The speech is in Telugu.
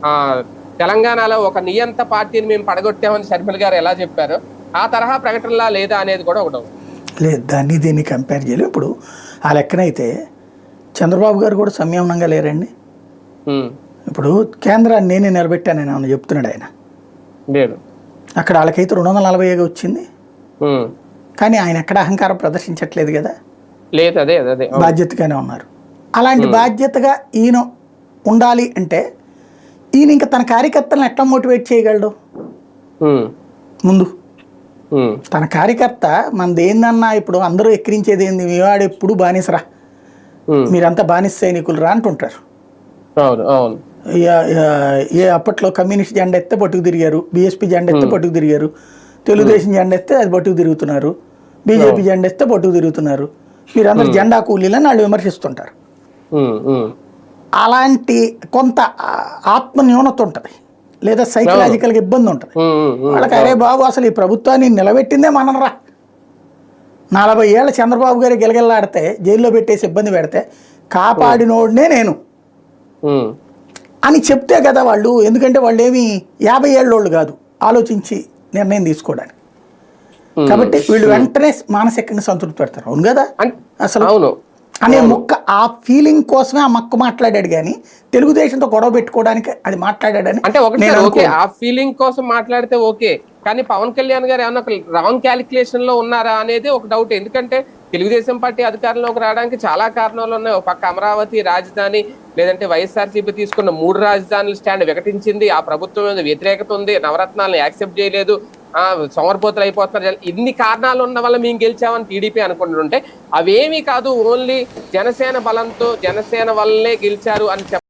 ఆ, తెలంగాణలో ఒక నియంత పార్టీని మేము పడగొట్టామని షర్మిల గారు ఎలా చెప్పారు? ఆ తరహా ప్రకటనలా లేదా అనేది కూడా ఒకటి లేదు దాన్ని దీన్ని కంపేర్ చేయలేం. ఇప్పుడు ఆ లెక్కనైతే చంద్రబాబు గారు కూడా సంయమనంగా లేరండి. ఇప్పుడు కేంద్రాన్ని నేనే నిలబెట్టానని ఏమన్నా చెప్తున్నాడు ఆయన? లేదు. అక్కడ వాళ్ళకైతే రెండు వందల నలభై ఐదు వచ్చింది. కానీ ఆయన ఎక్కడ అహంకారం ప్రదర్శించట్లేదు కదా? లేదు అదే అదే. బాధ్యతగానే ఉన్నారు. అలాంటి బాధ్యతగా ఈయన ఉండాలి అంటే ఈయన ఇంకా తన కార్యకర్తలను ఎట్లా మోటివేట్ చేయగలడు? ముందు. తన కార్యకర్త మనది ఏందన్నా ఇప్పుడు అందరూ ఎక్కిరించేది ఏంది? మీవాడు ఎప్పుడు బానిసరా? మీరంతా బానిస సైనికులు రా అంటుంటారు ఏ- అప్పట్లో కమ్యూనిస్ట్ జెండా ఎత్తే పట్టుకు తిరిగారు. బీఎస్పీ జెండా ఎత్తే పట్టుకు తిరిగారు. తెలుగుదేశం జెండా ఎత్తే అది పట్టుకు తిరుగుతున్నారు. బీజేపీ జెండా ఎత్తే పట్టుకు తిరుగుతున్నారు. మీరందరూ జెండా కూలీలని వాళ్ళు విమర్శిస్తుంటారు. అలాంటి కొంత ఆత్మ న్యూనత ఉంటుంది. లేదా సైకలాజికల్గా ఇబ్బంది ఉంటుంది. వాళ్ళకి అరే బాబు అసలు ఈ ప్రభుత్వాన్ని నిలబెట్టిందే మనరా నలభై ఏళ్ళ చంద్రబాబు గారి గిలగిల్లాడితే జైల్లో పెట్టేసి ఇబ్బంది పెడితే కాపాడినోడినే నేను. అని చెప్తే కదా వాళ్ళు ఎందుకంటే వాళ్ళు ఏమి యాభై ఏళ్ళోళ్ళు కాదు ఆలోచించి నిర్ణయం తీసుకోవడానికి. కాబట్టి వీళ్ళు వెంటనే మానసికంగా సంతృప్తి పెడతారు. అవును కదా? అసలు అవును. అనే మొక్క ఆ ఫీలింగ్ కోసమే ఆ మొక్క మాట్లాడాడు కానీ తెలుగుదేశంతో గొడవ పెట్టుకోవడానికి అది మాట్లాడాడని అంటే ఒకటి ఓకే. ఆ ఫీలింగ్ కోసం మాట్లాడితే ఓకే కానీ పవన్ కళ్యాణ్ గారు ఏమన్నా ఒక రాంగ్ క్యాలిక్యులేషన్లో ఉన్నారా అనేది ఒక డౌట్ ఎందుకంటే తెలుగుదేశం పార్టీ అధికారంలోకి రావడానికి చాలా కారణాలు ఉన్నాయి. ఒక పక్క అమరావతి రాజధాని లేదంటే వైఎస్ఆర్సీపీ తీసుకున్న మూడు రాజధానుల స్టాండ్ వికటించింది. ఆ ప్రభుత్వం మీద వ్యతిరేకత ఉంది. నవరత్నాలను యాక్సెప్ట్ చేయలేదు. సోమరిపోతులు అయిపోతున్నారు. ఇన్ని కారణాలు ఉన్న వల్ల మేము గెలిచామని టీడీపీ అనుకుంటుంటే అవేమీ కాదు ఓన్లీ జనసేన బలంతో జనసేన వల్లే గెలిచారు అని